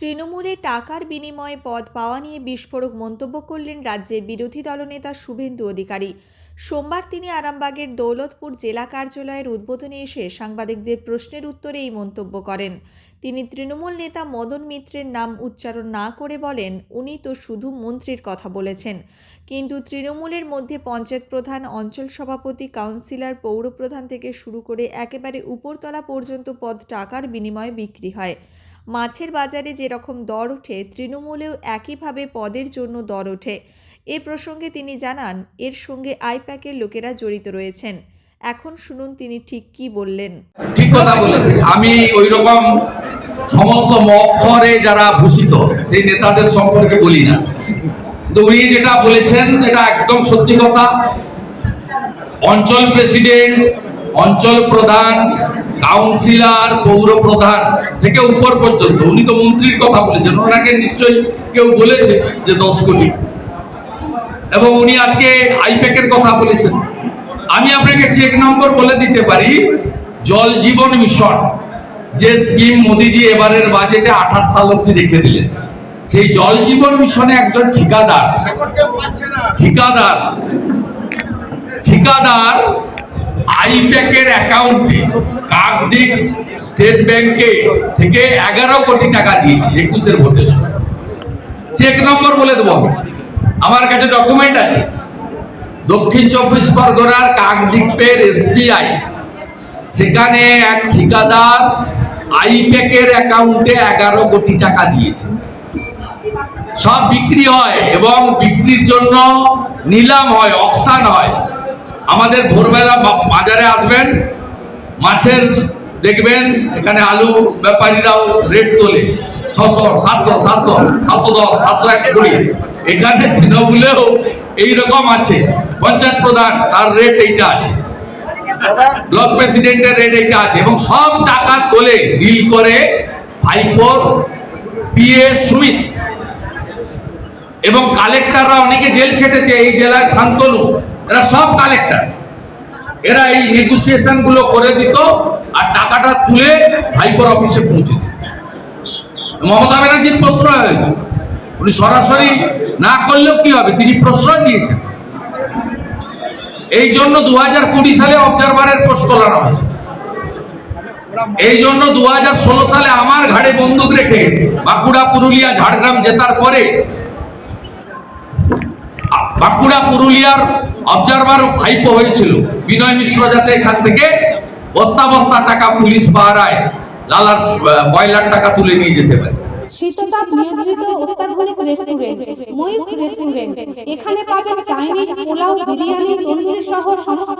তৃণমূলে টাকার বিনিময়ে পদ পাওয়া নিয়ে বিস্ফোরক মন্তব্য করলেন রাজ্যের বিরোধী দলনেতা শুভেন্দু অধিকারী। সোমবার তিনি আরামবাগের দৌলতপুর জেলা কার্যালয়ের উদ্বোধনে এসে সাংবাদিকদের প্রশ্নের উত্তরে এই মন্তব্য করেন। তিনি তৃণমূল নেতা মদন মিত্রের নাম উচ্চারণ না করে বলেন, উনি তো শুধু মন্ত্রীর কথা বলেছেন। কিন্তু তৃণমূলের মধ্যে পঞ্চায়েত প্রধান, অঞ্চল সভাপতি, কাউন্সিলর, পৌরপ্রধান থেকে শুরু করে একেবারে উপরতলা পর্যন্ত পদ টাকার বিনিময়ে বিক্রি হয়। মাছের বাজারে যেরকম দর ওঠে, তৃণমূলেও একইভাবে পদের জন্য দর ওঠে। এ প্রসঙ্গে তিনি জানান, এর সঙ্গে আইপ্যাকের লোকেরা জড়িত রয়েছেন। এখন শুনুন তিনি ঠিক কী বললেন। ঠিক কথা বলেছেন। আমি ওই রকম সমস্ত মক্ষরে যারা ভূষিত, সেই নেতাদের সম্পর্কে বলি না। তো উনি যেটা বলেছেন, এটা একদম সত্যি কথা। অঞ্চল প্রেসিডেন্ট, অঞ্চল প্রধান কাউন্সিলর পৌর প্রধান থেকে উপর পর্যন্ত। উনি তো মন্ত্রীর কথা বলেছেন, ওনাকে নিশ্চয়ই কেউ বলেছে যে দশ কোটি। এবং উনি আজকে আইপ্যাকের কথা বলেছেন। আমি আপনাকে চেক নম্বর বলে দিতে পারি, জল জীবন মিশন। যে স্কিম মোদিজি এবারের বাজেটে আঠাশ সাল অব্দি রেখে দিলেন। সেই জল জীবন মিশনে একজন ঠিকাদার। ঠিকাদার। ঠিকাদার আইপ্যাকের অ্যাকাউন্টে কাকদিক স্টেট ব্যাংকে থেকে এগারো কোটি টাকা দিয়েছি একুশের ভোটের চেক নম্বর বলে দেবো আমার কাছে ডকুমেন্ট আছে। দক্ষিণ চব্বিশ পরগনার কাকদ্বীপের এসবিআই। সেখানে এক ঠিকাদার আইপ্যাকের অ্যাকাউন্টে এগারো কোটি টাকা দিয়েছে। সব বিক্রি হয় এবং বিক্রির জন্য নিলাম হয়, অকশান হয়। আমাদের ভোরবেলা বাজারে আসবেন, মাছের দেখবেন, এখানে আলু ব্যাপারীরাও রেট তোলে। ছশো, সাতশো সাতশো সাতশো দশ, সাতশো এক কুড়ি। এখানে তৃণমূলেও এইরকম আছে। পঞ্চায়েত প্রধান, তার রেট এইটা আছে। ব্লক প্রেসিডেন্টের রেট এইটা আছে। এবং সব টাকা তোলে, ডিল করে ভাইপোর পিএ সুমিত। এবং কালেক্টররা অনেকে জেল খেটেছে, এই জেলায় শান্তনু। এরা সব কালেক্টর এরা এই নেগোসিয়েশনগুলো করে দিত আর টাকাটা তুলে হাইকোর অফিসে পৌঁছে দিত। মমতা ব্যানার্জির প্রশ্রয় হয়েছে। উনি সরাসরি না করলেও কি হবে? তিনি প্রশ্রয় দিয়েছেন। এই জন্য দু হাজার কুড়ি সালে অবজারভারের পোস্ট তোলানো হয়েছে। এই জন্য দু হাজার ষোলো সালে আমার ঘাড়ে বন্দুক রেখে বাঁকুড়া, পুরুলিয়া, ঝাড়গ্রাম জেতার পরে, বাঁকুড়া, পুরুলিয়ার অবজারভার ভাইপ হয়েছিল। বিনয় মিশ্র যাতে এখান থেকে বস্তা বস্তা টাকা পুলিশ পাহারায় লালার কয়লার টাকা তুলে নিয়ে যেতে পারে। শীততাপ নিয়ন্ত্রিত অত্যাধুনিক রেস্টুরেন্ট সহ সমস্ত